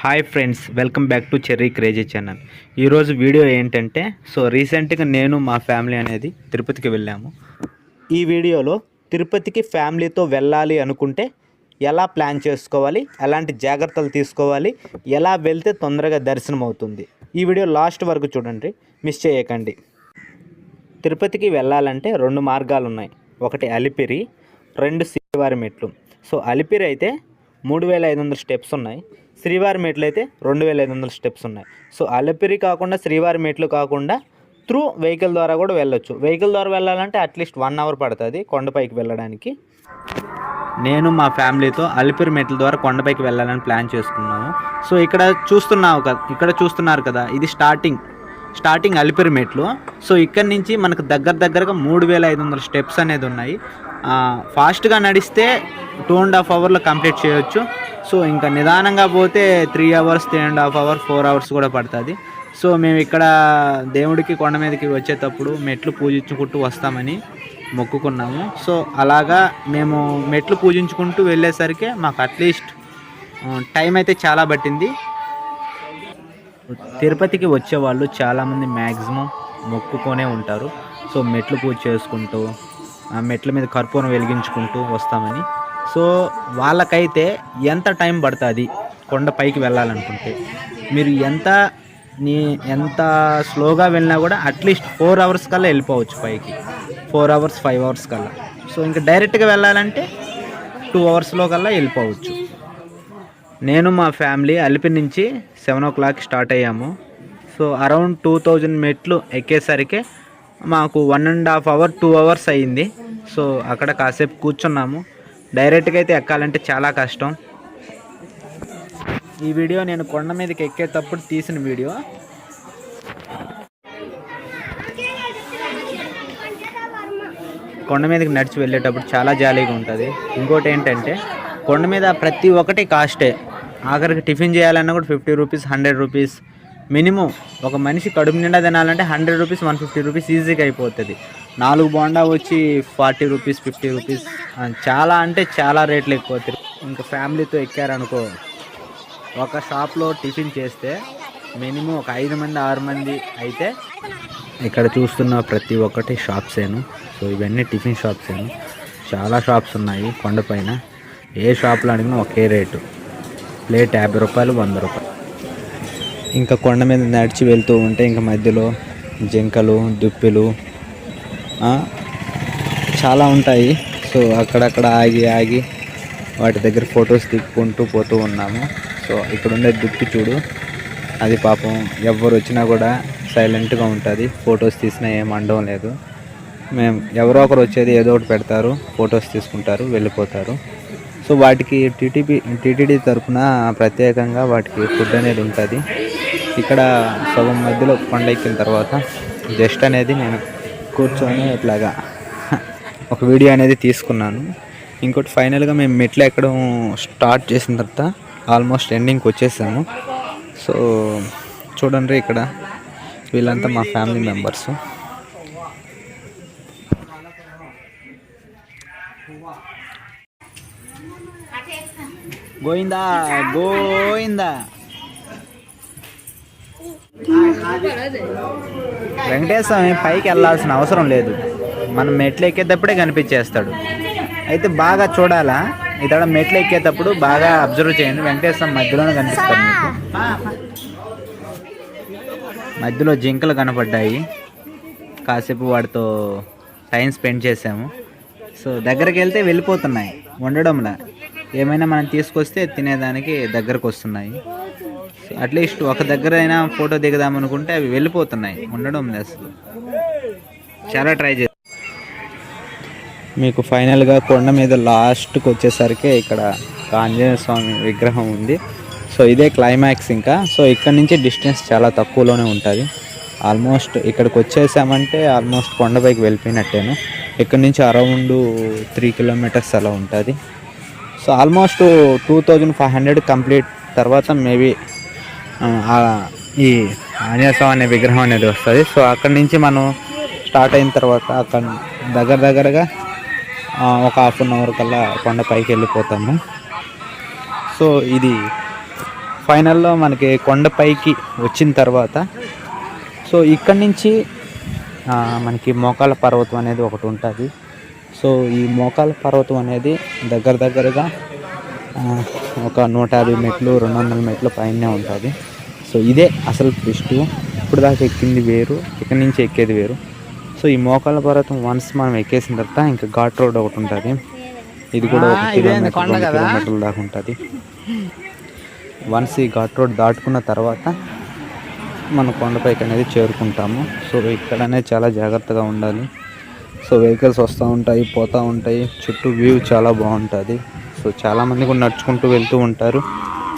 Hi friends welcome back to Cherry Crazy channel. ఈరోజు video ఏంటంటే so రీసెంట్గా నేను మా ఫ్యామిలీ అనేది తిరుపతికి వెళ్ళాము. ఈ వీడియోలో తిరుపతికి ఫ్యామిలీతో వెళ్ళాలి అనుకుంటే ఎలా ప్లాన్ చేసుకోవాలి ఎలాంటి జాగ్రత్తలు తీసుకోవాలి ఎలా వెళ్తే తొందరగా దర్శనం అవుతుంది. ఈ వీడియో లాస్ట్ వరకు చూడండి మిస్ చేయకండి. తిరుపతికి వెళ్ళాలంటే రెండు మార్గాలు ఉన్నాయి. ఒకటి అలిపిరి రెండు శ్రీవారి మెట్లు. సో అలిపిరి అయితే మూడు వేల ఐదు వందల స్టెప్స్ ఉన్నాయి. శ్రీవారి మెట్లు అయితే రెండు వేల ఐదు వందల స్టెప్స్ ఉన్నాయి. సో అలిపిరి కాకుండా శ్రీవారి మెట్లు కాకుండా త్రూ వెహికల్ ద్వారా కూడా వెళ్ళొచ్చు. వెహికల్ ద్వారా వెళ్ళాలంటే అట్లీస్ట్ వన్ అవర్ పడుతుంది కొండపైకి వెళ్ళడానికి. నేను మా ఫ్యామిలీతో అలిపిరి మెట్ల ద్వారా కొండపైకి వెళ్ళాలని ప్లాన్ చేసుకున్నాము. సో ఇక్కడ చూస్తున్నావు కదా ఇక్కడ చూస్తున్నారు కదా ఇది స్టార్టింగ్ స్టార్టింగ్ అలిపిరి మెట్లు. సో ఇక్కడ నుంచి మనకు దగ్గర దగ్గరగా మూడు వేల ఐదు వందల స్టెప్స్ అనేది ఉన్నాయి. ఫాస్ట్గా నడిస్తే టూ అండ్ హాఫ్ అవర్లో కంప్లీట్ చేయొచ్చు. సో ఇంకా నిదానంగా పోతే three hours three and half hour four hours కూడా పడుతుంది. సో మేము ఇక్కడ దేవుడికి కొండ మీదకి వచ్చేటప్పుడు మెట్లు పూజించుకుంటూ వస్తామని మొక్కుకున్నాము. సో అలాగా మేము మెట్లు పూజించుకుంటూ వెళ్ళేసరికి మాకు అట్లీస్ట్ టైం అయితే చాలా పట్టింది. తిరుపతికి వచ్చే వాళ్ళు చాలామంది మ్యాక్సిమం మొక్కుకొనే ఉంటారు. సో మెట్లు పూజ చేసుకుంటూ ఆ మెట్ల మీద కర్పూరం వెలిగించుకుంటూ వస్తామని సో వాళ్ళకైతే ఎంత టైం పడుతుంది కొండ పైకి వెళ్ళాలనుకుంటే? మీరు ఎంత నీ ఎంత స్లోగా వెళ్ళినా కూడా అట్లీస్ట్ ఫోర్ అవర్స్ కల్లా వెళ్ళిపోవచ్చు పైకి. ఫోర్ అవర్స్ ఫైవ్ అవర్స్ కల్లా. సో ఇంకా డైరెక్ట్గా వెళ్ళాలంటే టూ అవర్స్లో కల్లా వెళ్ళిపోవచ్చు. నేను మా ఫ్యామిలీ అలిపి నుంచి సెవెన్ ఓ క్లాక్ స్టార్ట్ అయ్యాము. సో అరౌండ్ టూ థౌజండ్ మెట్లు ఎక్కేసరికి మాకు one and half hour two hours అయ్యింది. సో అక్కడ కాసేపు కూర్చున్నాము. డైరెక్ట్గా అయితే ఎక్కాలంటే చాలా కష్టం. ఈ వీడియో నేను కొండ మీదకి ఎక్కేటప్పుడు తీసిన వీడియో. కొండ మీదకి నడిచి వెళ్ళేటప్పుడు చాలా జాలీగా ఉంటుంది. ఇంకోటి ఏంటంటే కొండ మీద ప్రతి ఒక్కటి కాస్టే ఆఖరికి టిఫిన్ చేయాలన్నా కూడా fifty rupees hundred rupees. Minimum ఒక మనిషి కడుపు నిండా తినాలంటే hundred rupees one fifty rupees ఈజీగా అయిపోతుంది. నాలుగు బోండా వచ్చి ఫార్టీ రూపీస్ ఫిఫ్టీ రూపీస్. చాలా అంటే చాలా రేట్లు ఎక్కువ. ఇంకా ఫ్యామిలీతో ఎక్కారనుకో ఒక షాప్లో టిఫిన్ చేస్తే మినిమం ఒక ఐదు మంది ఆరు మంది అయితే ఇక్కడ చూస్తున్న ప్రతి ఒక్కటి షాప్సేను సో ఇవన్నీ టిఫిన్ షాప్సేను చాలా షాప్స్ ఉన్నాయి కొండపైన ఏ షాప్లో అడిగినా ఒకే రేటు. ప్లేట్ యాభై రూపాయలు వంద రూపాయలు. ఇంకా కొండ మీద నడిచి వెళ్తూ ఉంటే ఇంకా మధ్యలో జింకలు దుప్పిలు చాలా ఉంటాయి. సో అక్కడక్కడ ఆగి ఆగి వాటి దగ్గర ఫొటోస్ దిక్కుంటూ పోతూ ఉన్నాము. సో ఇక్కడ ఉండే దుప్పి చూడు. అది పాపం ఎవరు వచ్చినా కూడా సైలెంట్గా ఉంటుంది. ఫొటోస్ తీసినా ఏం అనడం లేదు. మేము ఎవరో ఒకరు వచ్చేది ఏదో ఒకటి పెడతారు. ఫొటోస్ తీసుకుంటారు వెళ్ళిపోతారు. సో వాటికి టీటీపీ టీటీడీ తరఫున ప్రత్యేకంగా వాటికి ఫుడ్ అనేది ఉంటుంది. ఇక్కడ సగం మధ్యలో కొండ ఎక్కిన తర్వాత జస్ట్ అనేది నేను కూర్చొని ఇట్లాగా ఒక వీడియో అనేది తీసుకున్నాను. ఇంకోటి ఫైనల్గా మేము మెట్లు ఎక్కడం స్టార్ట్ చేసిన తర్వాత ఆల్మోస్ట్ ఎండింగ్కి వచ్చేసాము. సో చూడండి ఇక్కడ వీళ్ళంతా మా ఫ్యామిలీ మెంబర్స్. గోయిందా గోయిందా వెంకటేశ్వర స్వామి పైకి వెళ్ళాల్సిన అవసరం లేదు. మనం మెట్లు ఎక్కేటప్పుడే కనిపించేస్తాడు. అయితే బాగా చూడాలా? ఇక్కడ మెట్లు ఎక్కేటప్పుడు బాగా అబ్జర్వ్ చేయండి. వెంకటేశ్వర మధ్యలోనే కనిపిస్తాడు మీకు. మధ్యలో జింకలు కనపడ్డాయి. కాసేపు వాటితో టైం స్పెండ్ చేసాము సో దగ్గరికి వెళ్తే వెళ్ళిపోతున్నాయి. వండడంలా ఏమైనా మనం తీసుకొస్తే తినేదానికి దగ్గరకు వస్తున్నాయి. అట్లీస్ట్ ఒక దగ్గర అయినా ఫోటో దిగదాం అనుకుంటే అవి వెళ్ళిపోతున్నాయి. ఉండడం లేదు అసలు. చాలా ట్రై చేసి మీకు ఫైనల్గా కొండ మీద లాస్ట్కి వచ్చేసరికి ఇక్కడ ఆంజనేయ స్వామి విగ్రహం ఉంది. సో ఇదే క్లైమాక్స్ ఇంకా. సో ఇక్కడ నుంచి డిస్టెన్స్ చాలా తక్కువలోనే ఉంటుంది. ఆల్మోస్ట్ ఇక్కడికి వచ్చేసామంటే ఆల్మోస్ట్ కొండపైకి వెళ్ళిపోయినట్టేను. ఇక్కడ నుంచి అరౌండ్ త్రీ కిలోమీటర్స్ అలా ఉంటుంది. So almost two thousand five hundred complete తర్వాత మేబీ ఈ ఆంజనేయస్వామి అనే విగ్రహం అనేది వస్తుంది. సో అక్కడి నుంచి మనం స్టార్ట్ అయిన తర్వాత అక్కడ దగ్గర దగ్గరగా ఒక హాఫ్ అన్ అవర్ కల్లా కొండ పైకి వెళ్ళిపోతాము. సో ఇది ఫైనల్లో మనకి కొండపైకి వచ్చిన తర్వాత సో ఇక్కడి నుంచి మనకి మోకాల పర్వతం అనేది ఒకటి ఉంటుంది. సో ఈ మోకాల పర్వతం అనేది దగ్గర దగ్గరగా ఒక నూట యాభై మెట్లు రెండు వందల మెట్లు పైనే ఉంటుంది. సో ఇదే అసలు ట్విస్ట్. ఇప్పుడు దాకా ఎక్కింది వేరు ఇక్కడి నుంచి ఎక్కేది వేరు. సో ఈ మోకాల పర్వతం వన్స్ మనం ఎక్కేసిన తర్వాత ఇంకా ఘాట్ రోడ్ ఒకటి ఉంటుంది. ఇది కూడా ఒక కిలోమీటర్ రెండు కిలోమీటర్ల దాకా ఉంటుంది. వన్స్ ఈ ఘాట్ రోడ్ దాటుకున్న తర్వాత మన కొండపైకి అనేది చేరుకుంటాము. సో ఇక్కడ అనేది చాలా జాగ్రత్తగా ఉండాలి. సో వెహికల్స్ వస్తూ ఉంటాయి పోతూ ఉంటాయి. చుట్టూ వ్యూ చాలా బాగుంటుంది. సో చాలామంది కూడా నడుచుకుంటూ వెళ్తూ ఉంటారు.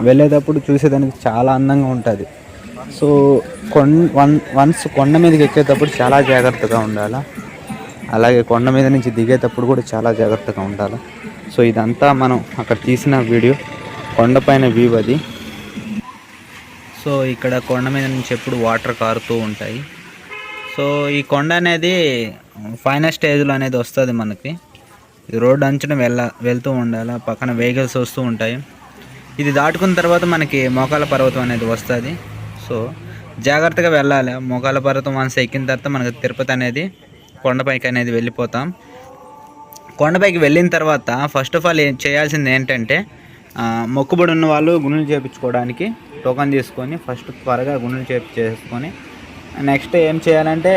వెళ్ళేటప్పుడు చూసేదానికి చాలా అందంగా ఉంటుంది. సో కొన్ వన్ వన్స్ కొండ మీదకి ఎక్కేటప్పుడు చాలా జాగ్రత్తగా ఉండాలి? అలాగే కొండ మీద నుంచి దిగేటప్పుడు కూడా చాలా జాగ్రత్తగా ఉండాలి? సో ఇదంతా మనం అక్కడ తీసిన వీడియో. కొండపైన వ్యూ అది. సో ఇక్కడ కొండ మీద నుంచి ఎప్పుడు వాటర్ కారుతూ ఉంటాయి. సో ఈ కొండ అనేది ఫైనల్ స్టేజ్లో అనేది వస్తుంది మనకి. రోడ్డు అంచున వెళ్ళ వెళ్తూ ఉండాలి. పక్కన వెహికల్స్ వస్తూ ఉంటాయి. ఇది దాటుకున్న తర్వాత మనకి మోకాల పర్వతం అనేది వస్తుంది. సో జాగ్రత్తగా వెళ్ళాలి. మోకాల పర్వతం వన్స్ ఎక్కిన తర్వాత మనకి తిరుపతి అనేది కొండపైకి అనేది వెళ్ళిపోతాం. కొండపైకి వెళ్ళిన తర్వాత ఫస్ట్ ఆఫ్ ఆల్ ఏం చేయాల్సింది ఏంటంటే మొక్కుబడి ఉన్న వాళ్ళు గుండెలు చేయించుకోవడానికి టోకన్ తీసుకొని ఫస్ట్ త్వరగా గుండెలు చేపి చేసుకొని నెక్స్ట్ ఏం చేయాలంటే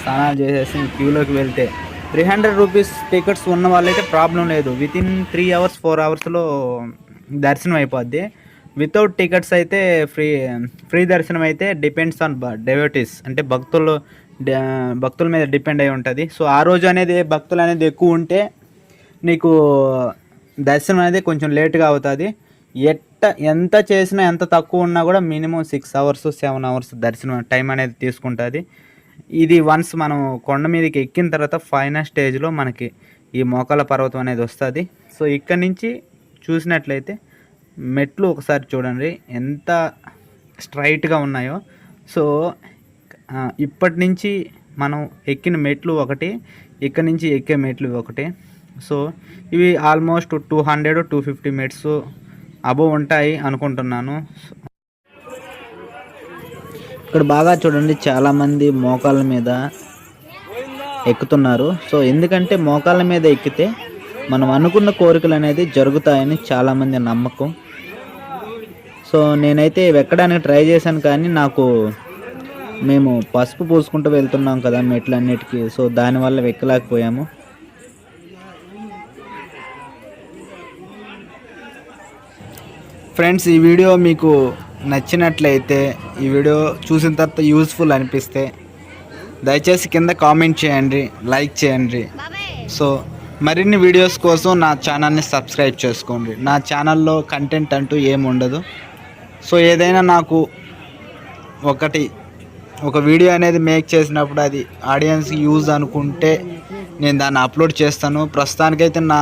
స్నానాలు చేసేసి క్యూలోకి వెళ్తే త్రీ హండ్రెడ్ రూపీస్ టికెట్స్ ఉన్న వాళ్ళైతే ప్రాబ్లం లేదు. With in three hours four అవర్స్లో దర్శనం అయిపోద్ది. వితౌట్ టికెట్స్ అయితే ఫ్రీ ఫ్రీ దర్శనం అయితే డిపెండ్స్ ఆన్ డెవటీస్ అంటే భక్తులు భక్తుల మీద డిపెండ్ అయి ఉంటుంది. సో ఆ రోజు అనేది భక్తులు అనేది ఎక్కువ ఉంటే నీకు దర్శనం అనేది కొంచెం లేట్గా అవుతుంది. ఎట్ట ఎంత చేసినా ఎంత తక్కువ ఉన్నా కూడా minimum six hours seven hours దర్శనం టైం అనేది తీసుకుంటుంది. ఇది వన్స్ మనం కొండ మీదకి ఎక్కిన తర్వాత ఫైనల్ స్టేజ్లో మనకి ఈ మోకాల పర్వతం అనేది వస్తుంది. సో ఇక్కడ నుంచి చూసినట్లయితే మెట్లు ఒకసారి చూడండి. ఎంత స్ట్రైట్గా ఉన్నాయో. సో ఇప్పటి నుంచి మనం ఎక్కిన మెట్లు ఒకటి ఇక్కడ నుంచి ఎక్కే మెట్లు ఒకటి. సో ఇవి almost two hundred two fifty మెట్స్ above ఉంటాయి అనుకుంటున్నాను. ఇక్కడ బాగా చూడండి చాలామంది మోకాళ్ళ మీద ఎక్కుతున్నారు. సో ఎందుకంటే మోకాళ్ళ మీద ఎక్కితే మనం అనుకున్న కోరికలు అనేది జరుగుతాయని చాలామంది నమ్మకం. సో నేనైతే ఎక్కడానికి ట్రై చేశాను కానీ నాకు మేము పసుపు పూసుకుంటూ వెళ్తున్నాం కదా మెట్లన్నిటికీ. సో దానివల్ల ఎక్కలేకపోయాము ఫ్రెండ్స్ ఈ వీడియో మీకు నచ్చినట్లయితే ఈ వీడియో చూసిన తర్వాత యూస్ఫుల్ అనిపిస్తే దయచేసి కింద కామెంట్ చేయండి లైక్ చేయండి. సో మరిన్ని వీడియోస్ కోసం నా ఛానల్ని సబ్స్క్రైబ్ చేసుకోండి. నా ఛానల్లో కంటెంట్ అంటూ ఏముండదు సో ఏదైనా నాకు ఒకటి ఒక వీడియో అనేది మేక్ చేసినప్పుడు అది ఆడియన్స్కి యూజ్ అనుకుంటే నేను దాన్ని అప్లోడ్ చేస్తాను. ప్రస్తుతానికైతే నా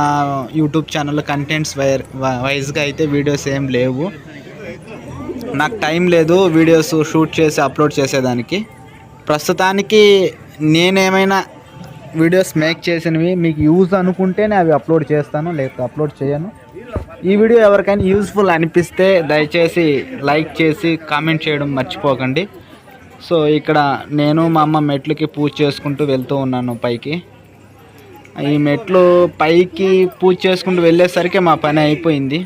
యూట్యూబ్ ఛానల్లో కంటెంట్స్ వైర్ వైజ్గా అయితే వీడియోస్ ఏం లేవు. నాకు టైం లేదు వీడియోస్ షూట్ చేసి అప్లోడ్ చేసేదానికి. ప్రస్తుతానికి నేనేమైనా వీడియోస్ మేక్ చేసినవి మీకు యూజ్ అనుకుంటేనే అవి అప్లోడ్ చేస్తాను లేకపోతే అప్లోడ్ చేయను. ఈ వీడియో ఎవరికైనా యూస్ఫుల్ అనిపిస్తే దయచేసి లైక్ చేసి కామెంట్ చేయడం మర్చిపోకండి. సో ఇక్కడ నేను మా అమ్మ మెట్లకి పూజ చేసుకుంటూ వెళ్తూ ఉన్నాను పైకి. ఈ మెట్లు పైకి పూజ చేసుకుంటూ వెళ్ళేసరికి మా పని అయిపోయింది.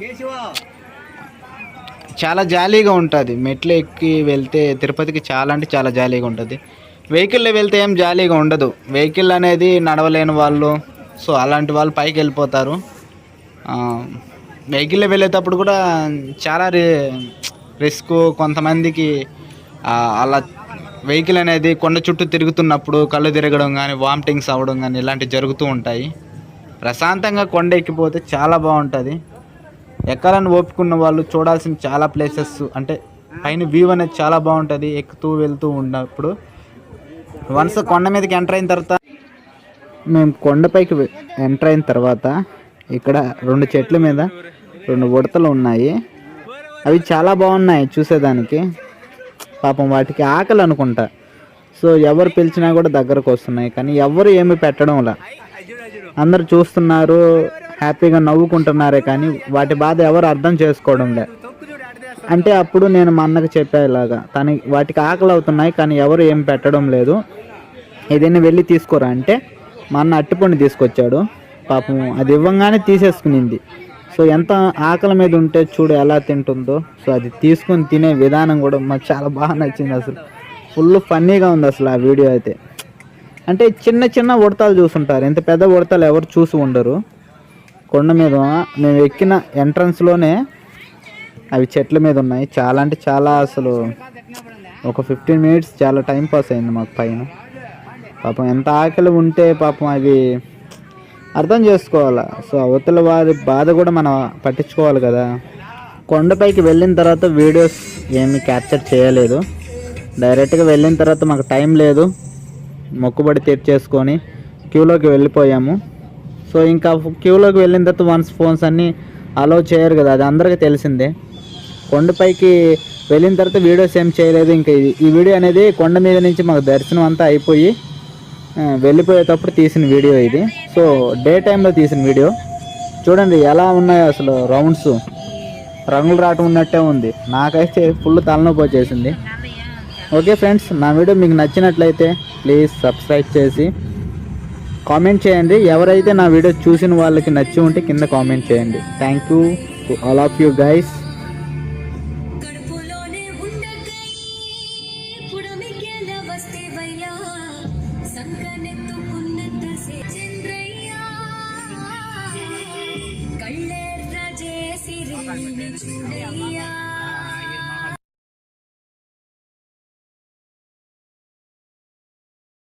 చాలా జాలీగా ఉంటుంది. మెట్లు ఎక్కి వెళ్తే తిరుపతికి చాలా అంటే చాలా జాలీగా ఉంటుంది. వెహికల్లో వెళ్తే ఏం జాలీగా ఉండదు. వెహికల్ అనేది నడవలేని వాళ్ళు సో అలాంటి వాళ్ళు పైకి వెళ్ళిపోతారు. వెహికల్లో వెళ్ళేటప్పుడు కూడా చాలా రి రిస్క్ కొంతమందికి అలా వెహికల్ అనేది కొండ చుట్టూ తిరుగుతున్నప్పుడు కళ్ళు తిరగడం కానీ వామిటింగ్స్ అవ్వడం కానీ ఇలాంటివి జరుగుతూ ఉంటాయి. ప్రశాంతంగా కొండ ఎక్కిపోతే చాలా బాగుంటుంది. ఎక్కాలని ఓపుకున్న వాళ్ళు చూడాల్సిన చాలా ప్లేసెస్ అంటే పైన వ్యూ అనేది చాలా బాగుంటుంది ఎక్కుతూ వెళ్తూ ఉన్నప్పుడు. వన్స్ కొండ మీదకి ఎంటర్ అయిన తర్వాత మేము కొండపైకి ఎంటర్ అయిన తర్వాత ఇక్కడ రెండు చెట్ల మీద రెండు ఉడతలు ఉన్నాయి. అవి చాలా బాగున్నాయి చూసేదానికి. పాపం వాటికి ఆకలి అనుకుంటా. సో ఎవరు పిలిచినా కూడా దగ్గరకు వస్తున్నాయి కానీ ఎవరు ఏమి పెట్టడంలా. అందరు చూస్తున్నారు. హ్యాపీగా నవ్వుకుంటున్నారే కానీ వాటి బాధ ఎవరు అర్థం చేసుకోవడం లే. అంటే అప్పుడు నేను మా అన్నకు చెప్పా ఇలాగా తన వాటికి ఆకలి అవుతున్నాయి కానీ ఎవరు ఏం పెట్టడం లేదు. ఏదైనా వెళ్ళి తీసుకోరా అంటే మా అన్న అట్టిపండు తీసుకొచ్చాడు. పాపం అది ఇవ్వంగానే తీసేసుకునింది. సో ఎంత ఆకలి మీద ఉంటే చూడు ఎలా తింటుందో. సో అది తీసుకొని తినే విధానం కూడా మాకు చాలా బాగా నచ్చింది అసలు. ఫుల్ ఫన్నీగా ఉంది అసలు ఆ వీడియో అయితే. అంటే చిన్న చిన్న ఉడతలు చూసుంటారు. ఇంత పెద్ద ఉడతలు ఎవరు చూసి ఉండరు. కొండ మీద మేము ఎక్కిన ఎంట్రన్స్లోనే అవి చెట్ల మీద ఉన్నాయి. చాలా అంటే చాలా అసలు ఒక ఫిఫ్టీన్ మినిట్స్ చాలా టైం పాస్ అయింది మాకు పైన. పాపం ఎంత ఆకలి ఉంటే పాపం అవి అర్థం చేసుకోవాలి. సో అవతల వారి బాధ కూడా మనం పట్టించుకోవాలి కదా. కొండపైకి వెళ్ళిన తర్వాత వీడియోస్ ఏమి క్యాప్చర్ చేయలేదు. డైరెక్ట్గా వెళ్ళిన తర్వాత మాకు టైం లేదు. మొక్కుబడి తీర్చేసుకొని క్యూలోకి వెళ్ళిపోయాము. సో ఇంకా క్యూలోకి వెళ్ళిన తర్వాత వన్స్ ఫోన్స్ అన్నీ అలో చేయరు కదా అది అందరికీ తెలిసిందే. కొండపైకి వెళ్ళిన తర్వాత వీడియోస్ ఏం చేయలేదు ఇంకా ఈ వీడియో అనేది కొండ మీద నుంచి మాకు దర్శనం అంతా అయిపోయి వెళ్ళిపోయేటప్పుడు తీసిన వీడియో ఇది. సో డే టైంలో తీసిన వీడియో. చూడండి ఎలా ఉన్నాయో అసలు రౌండ్స్. రంగులు రావటం ఉన్నట్టే ఉంది. నాకైతే ఫుల్ తలనొప్పి వచ్చేసింది. ఓకే ఫ్రెండ్స్ నా వీడియో మీకు నచ్చినట్లయితే ప్లీజ్ సబ్స్క్రైబ్ చేసి కామెంట్ చేయండి. ఎవరైతే నా వీడియో చూసిన వాళ్ళకి నచ్చి ఉంటే కింద కామెంట్ చేయండి. Thank you all of you guys